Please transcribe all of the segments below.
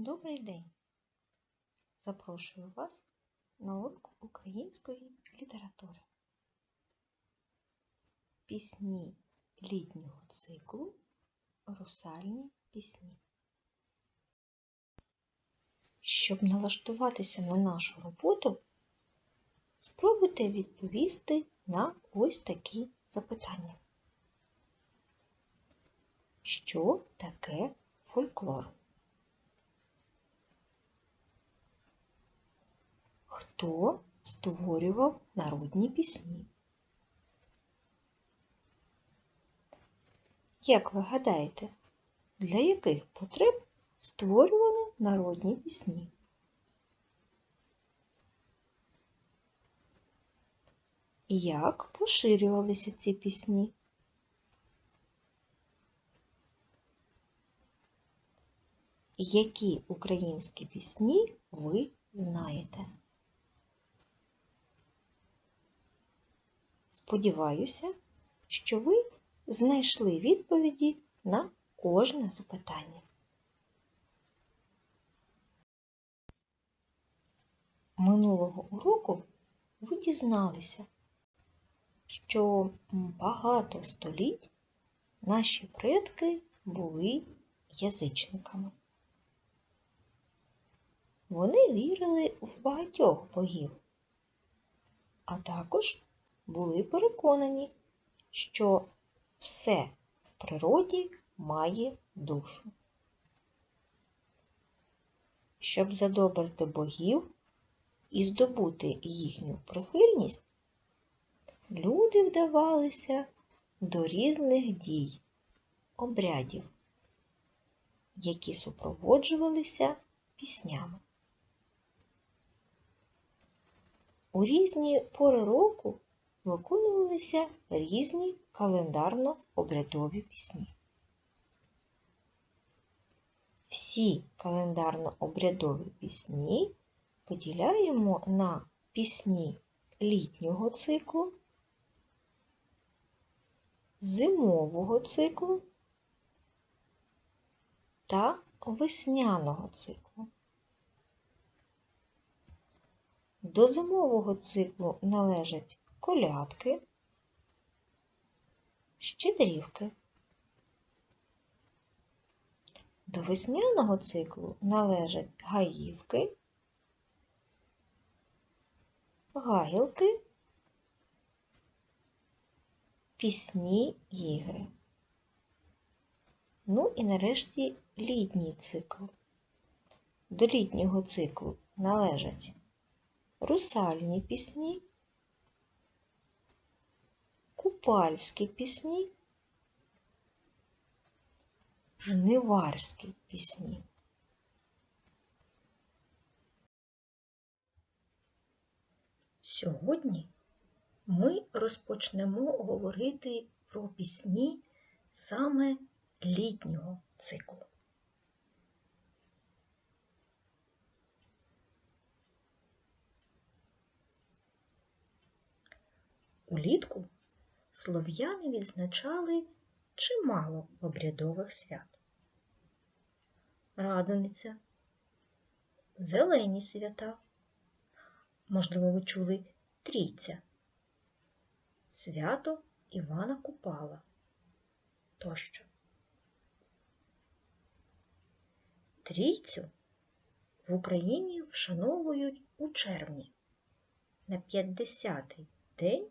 Добрий день! Запрошую вас на урок української літератури. Пісні літнього циклу Русальні пісні. Щоб налаштуватися на нашу роботу, спробуйте відповісти на ось такі запитання. Що таке фольклор? Хто створював народні пісні? Як ви гадаєте, для яких потреб створювали народні пісні? Як поширювалися ці пісні? Які українські пісні ви знаєте? Сподіваюся, що ви знайшли відповіді на кожне запитання. Минулого уроку ви дізналися, що багато століть наші предки були язичниками. Вони вірили в багатьох богів, а також були переконані, що все в природі має душу. Щоб задобрити богів і здобути їхню прихильність, люди вдавалися до різних дій, обрядів, які супроводжувалися піснями. У різні пори року виконувалися різні календарно-обрядові пісні. Всі календарно-обрядові пісні поділяємо на пісні літнього циклу, зимового циклу та весняного циклу. До зимового циклу належать колядки, щедрівки. До весняного циклу належать гаївки, гайілки, пісні ігри. Ну і нарешті літній цикл. До літнього циклу належать русальні пісні, купальські пісні, жниварські пісні. Сьогодні ми розпочнемо говорити про пісні саме літнього циклу. Улітку слов'яни відзначали чимало обрядових свят. Радониця, зелені свята, можливо, ви чули трійця, свято Івана Купала тощо. Трійцю в Україні вшановують у червні на 50-й день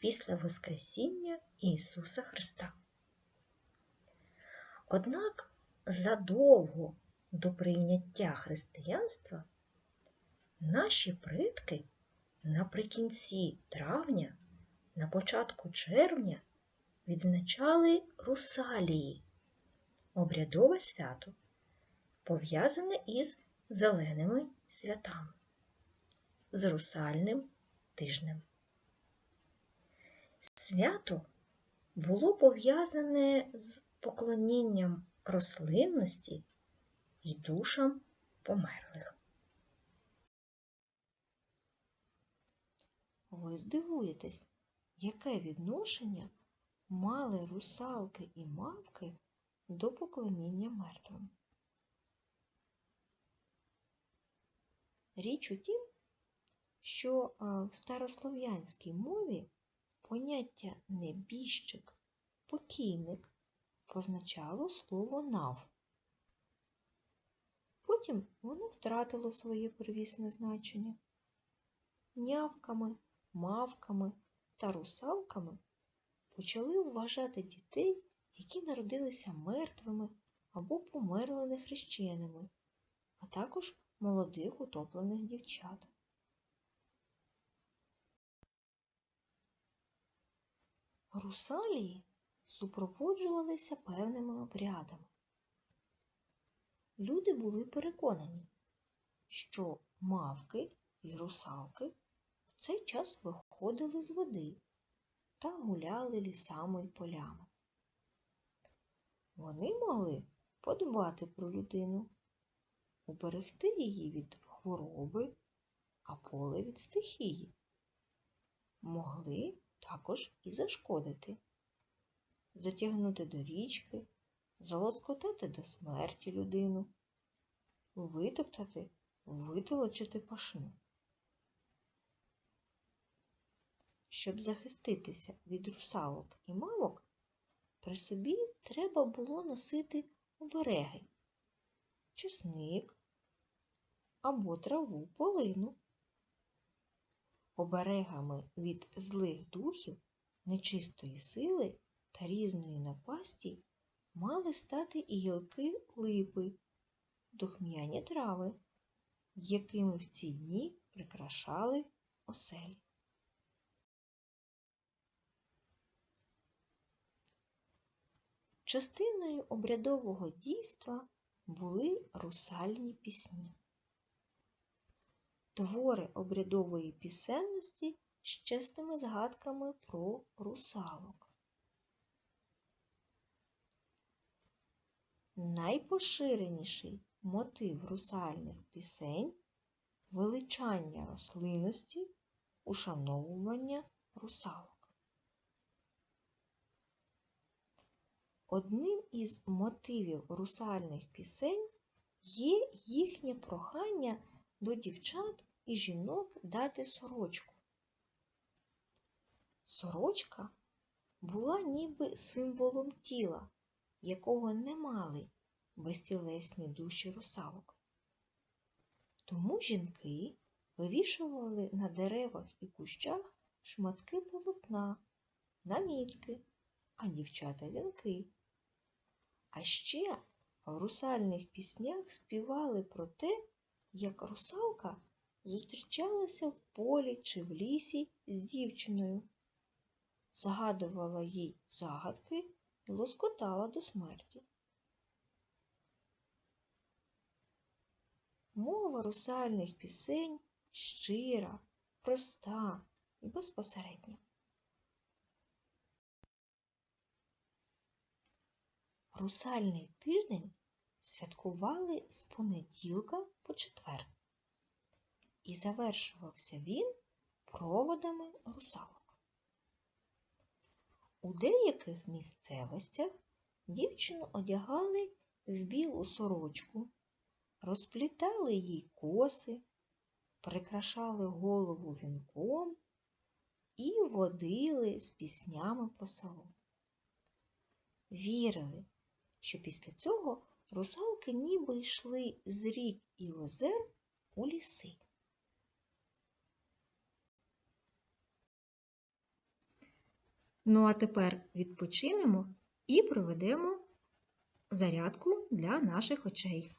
після Воскресіння Ісуса Христа. Однак задовго до прийняття християнства наші предки наприкінці травня, на початку червня відзначали русалії, обрядове свято, пов'язане із зеленими святами, з русальним тижнем. Свято було пов'язане з поклонінням рослинності і душам померлих. Ви здивуєтесь, яке відношення мали русалки і мавки до поклоніння мертвим. Річ у тім, що е, в старослов'янській мові поняття небіжчик, покійник позначало слово нав. Потім воно втратило своє первісне значення. Нявками, мавками та русалками почали вважати дітей, які народилися мертвими або померли нехрещеними, а також молодих утоплених дівчат. Русалії супроводжувалися певними обрядами. Люди були переконані, що мавки і русалки в цей час виходили з води та гуляли лісами й полями. Вони могли подбати про людину, уберегти її від хвороби, а поле від стихії. Могли також і зашкодити, затягнути до річки, залоскотати до смерті людину, витоптати, витолочити пашну. Щоб захиститися від русалок і мавок, при собі треба було носити обереги, чесник або траву полину. Оберегами від злих духів, нечистої сили та різної напасті мали стати і гілки липи, духмяні трави, якими в ці дні прикрашали оселі. Частиною обрядового дійства були русальні пісні. Твори обрядової пісенності з чесними згадками про русалок. Найпоширеніший мотив русальних пісень величання рослинності, ушановування русалок. Одним із мотивів русальних пісень є їхнє прохання до дівчат і жінок дати сорочку. Сорочка була ніби символом тіла, якого не мали безтілесні душі русалок. Тому жінки вивішували на деревах і кущах шматки полотна, намітки, а дівчата вінки. А ще в русальних піснях співали про те, як русалка зустрічалася в полі чи в лісі з дівчиною, загадувала їй загадки і лоскотала до смерті. Мова русальних пісень щира, проста і безпосередня. Русальний тиждень святкували з понеділка по четвер. І завершувався він проводами русалок. У деяких місцевостях дівчину одягали в білу сорочку, розплітали їй коси, прикрашали голову вінком і водили з піснями по селу. Вірили, що після цього русалки ніби йшли з рік і озер у ліси. Ну а тепер відпочинемо і проведемо зарядку для наших очей.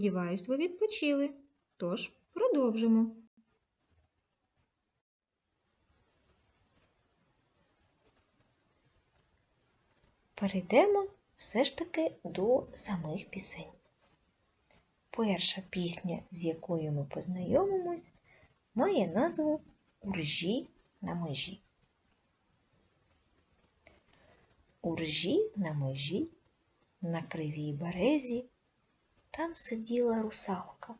Сподіваюсь, ви відпочили. Тож продовжимо. Перейдемо все ж таки до самих пісень. Перша пісня, з якою ми познайомимось, має назву Уржі на межі. Уржі на межі, на кривій березі, там сиділа русалка.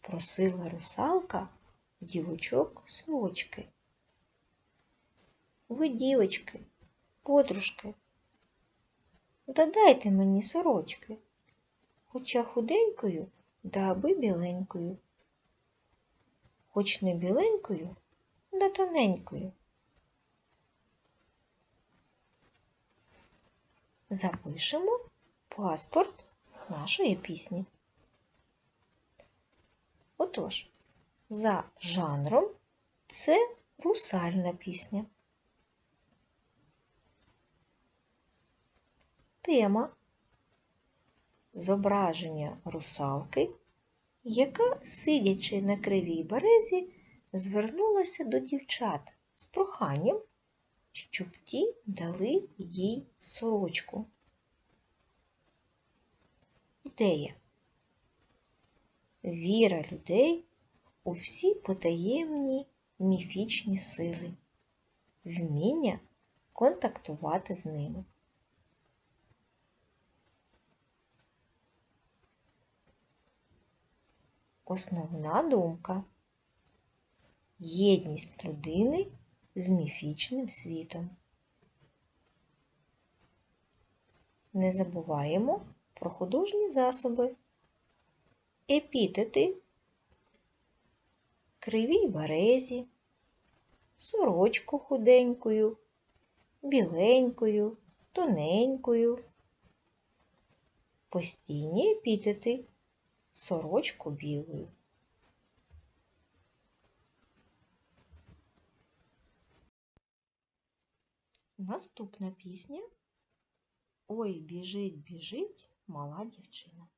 Просила русалка у дівочок сорочки. Ви, дівочки, подружки, да дайте мені сорочки, хоча худенькою, да аби біленькою, хоч не біленькою, да тоненькою. Запишемо паспорт нашої пісні. Отож, за жанром це русальна пісня. Тема зображення русалки, яка, сидячи на кривій березі, звернулася до дівчат з проханням, щоб ті дали їй сорочку. Ідея. Віра людей у всі потаємні міфічні сили, вміння контактувати з ними. Основна думка єдність людини з міфічним світом. Не забуваємо про художні засоби, епітети, кривій березі, сорочку худенькою, біленькою, тоненькою, постійні епітети сорочку білою. Наступна пісня Ой, біжить, біжить мала дівчина.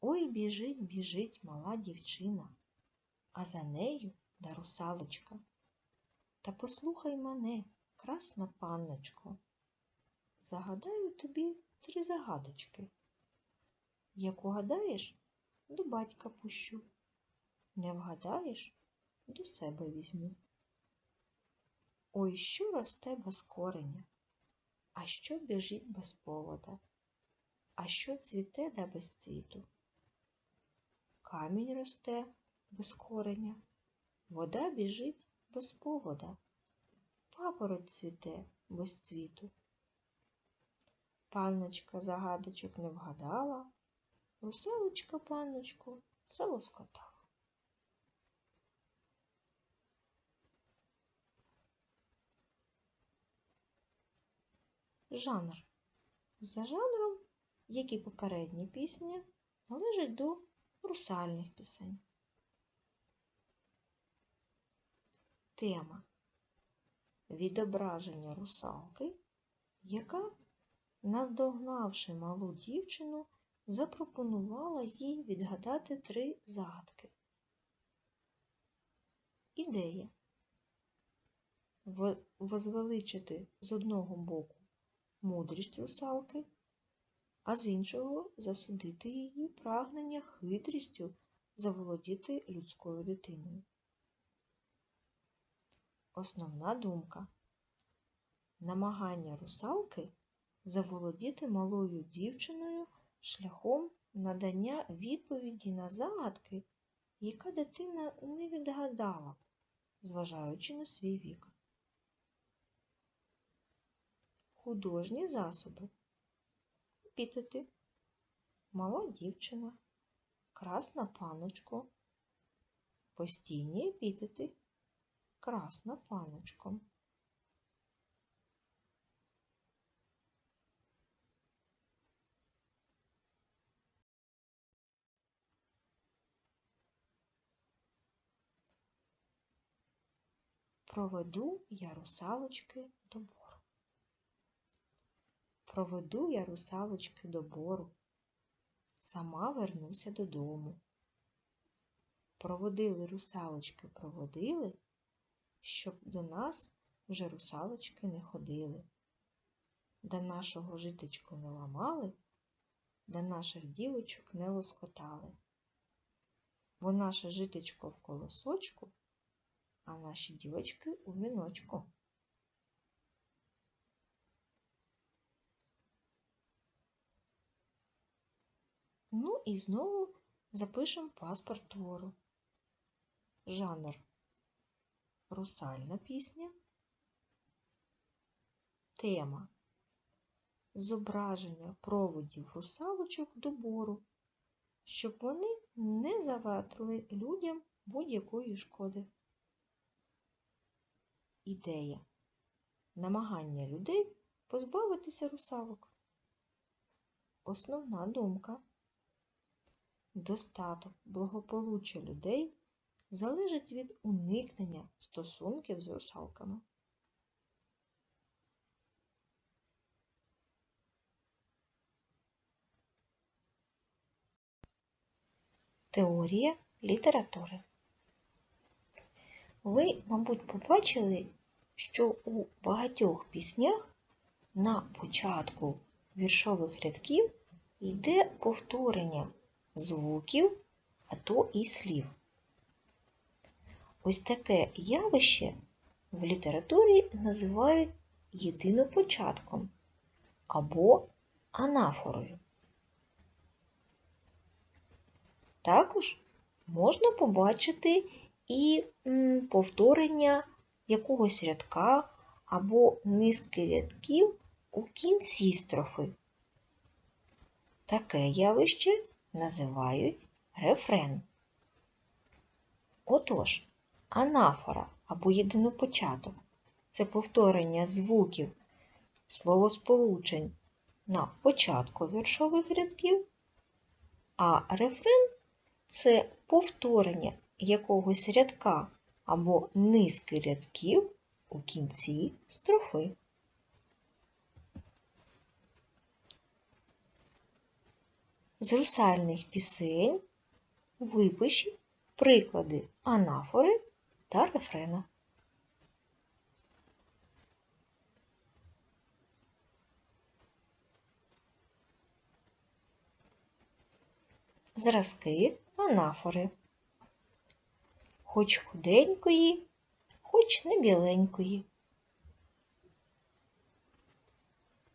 Ой, біжить, біжить мала дівчина, а за нею да русалочка. Та послухай мене, красна панночко, загадаю тобі три загадочки. Як угадаєш, до батька пущу, не вгадаєш, до себе візьму. Ой, що росте без кореня, а що біжить без повода, а що цвіте да без цвіту. Камінь росте без кореня, вода біжить без повода, папороть цвіте без цвіту. Панночка загадочок не вгадала, русалочка панночку залоскотала. Жанр. За жанром, як і попередні пісні, належить до русальних пісень. Тема відображення русалки, яка, наздогнавши малу дівчину, запропонувала їй відгадати три загадки. Ідея возвеличити з одного боку мудрість русалки, а з іншого засудити її прагнення хитрістю заволодіти людською дитиною. Основна думка намагання русалки заволодіти малою дівчиною шляхом надання відповіді на загадки, яка дитина не відгадала зважаючи на свій вік. Художні засоби. Епітети. Мала дівчина, красна паночко, постійні епітети, красна паночко. Проведу я русалочки до бору. Проведу я русалочки до бору, сама вернуся додому. Проводили русалочки, проводили, щоб до нас вже русалочки не ходили. До нашого житечку не ламали, до наших дівочок не лоскотали. Бо наше житечко в колосочку, а наші дівочки у віночку. Ну і знову запишемо паспорт твору. Жанр русальна пісня. Тема зображення проводів русалочок до бору, щоб вони не завадили людям будь-якої шкоди. Ідея намагання людей позбавитися русалок. Основна думка. Достаток благополуччя людей залежить від уникнення стосунків з русалками. Теорія літератури. Ви, мабуть, побачили, що у багатьох піснях на початку віршових рядків йде повторення звуків, а то і слів. Ось таке явище в літературі називають єдинопочатком або анафорою. Також можна побачити і повторення якогось рядка або низки рядків у кінці строфи. Таке явище називають рефрен. Отож, анафора або єдинопочаток це повторення звуків словосполучень на початку віршових рядків, а рефрен це повторення якогось рядка або низки рядків у кінці строфи. З русальних пісень випишіть приклади анафори та рефрена. Зразки анафори. Хоч худенької, хоч не біленької.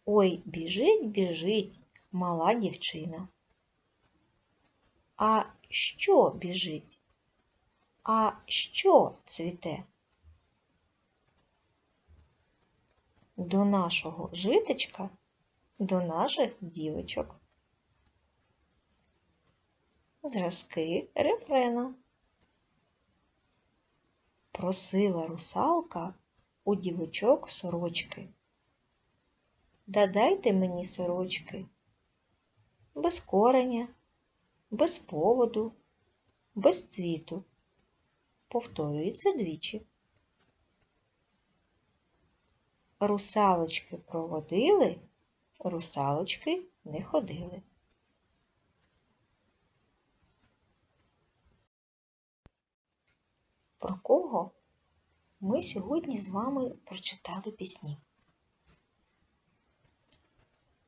Ой, біжить, біжить мала дівчина. А що біжить? А що цвіте? До нашого житечка, до наших дівочок. Зразки рефрена. Просила русалка у дівочок сорочки. Да дайте мені сорочки без кореня, без поводу, без цвіту. Повторюється двічі. Русалочки проводили, русалочки не ходили. Про кого ми сьогодні з вами прочитали пісні?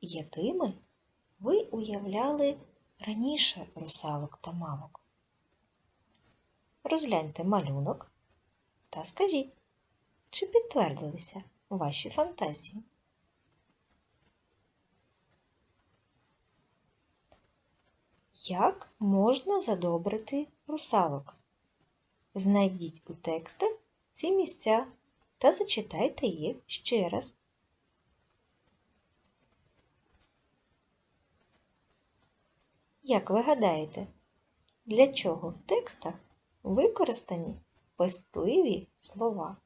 Якими ви уявляли раніше русалок та мавок? Розгляньте малюнок та скажіть, чи підтвердилися ваші фантазії? Як можна задобрити русалок? Знайдіть у текстах ці місця та зачитайте їх ще раз. Як ви гадаєте, для чого в текстах використані пестливі слова?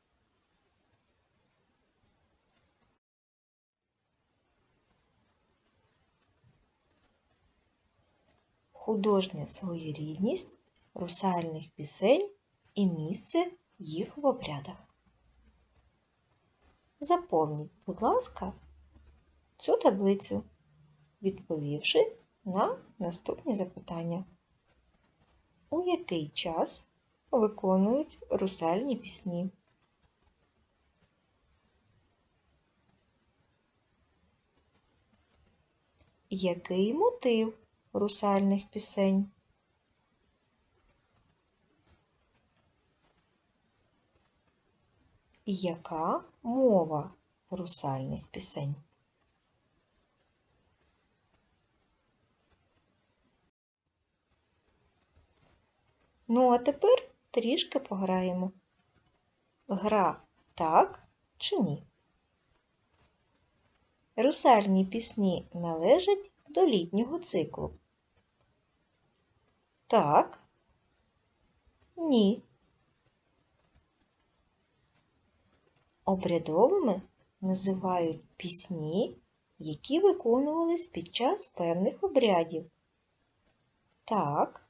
Художня своєрідність русальних пісень і місце їх в обрядах. Заповніть, будь ласка, цю таблицю, відповівши на наступні запитання. У який час виконують русальні пісні? Який мотив русальних пісень? Яка мова русальних пісень? Ну, а тепер трішки пограємо. Гра так чи ні? Русальні пісні належать до літнього циклу. Так. Ні. Обрядовими називають пісні, які виконувались під час певних обрядів. Так.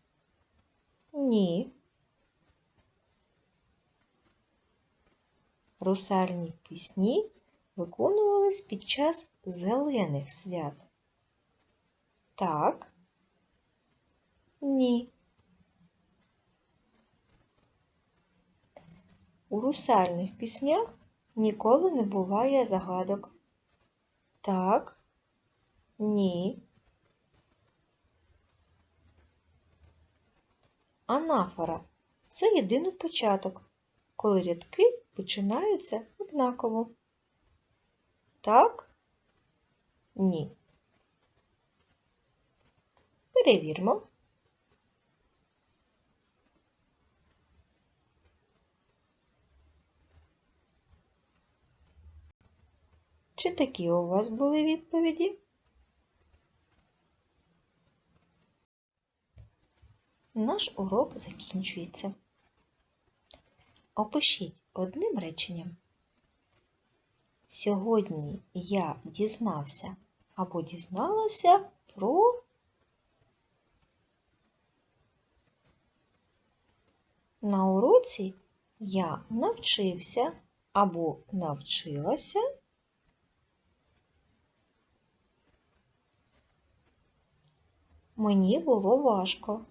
Ні. Русальні пісні виконувались під час зелених свят. Так. Ні. У русальних піснях ніколи не буває загадок. Так. Ні. Анафора це єдиний початок, коли рядки починаються однаково. Так? Ні. Перевірмо. Чи такі у вас були відповіді? Наш урок закінчується. Опишіть одним реченням. Сьогодні я дізнався або дізналася про на уроці я навчився або навчилася мені було важко.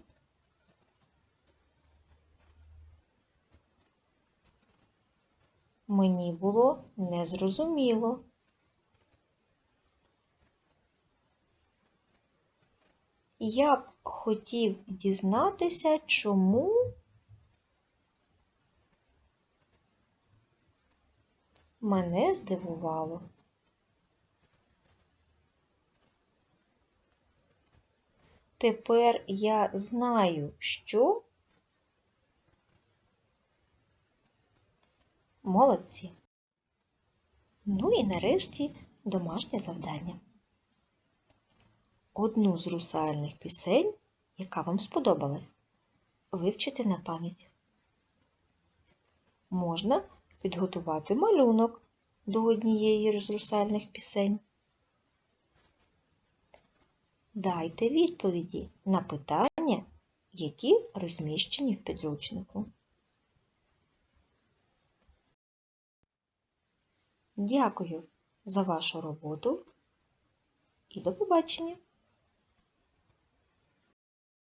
Мені було незрозуміло. Я б хотів дізнатися, чому мене здивувало. Тепер я знаю, що Молодці. Ну і нарешті домашнє завдання. Одну з русальних пісень, яка вам сподобалась, вивчити на пам'ять. Можна підготувати малюнок до однієї з русальних пісень. Дайте відповіді на питання, які розміщені в підручнику. Дякую за вашу роботу і до побачення!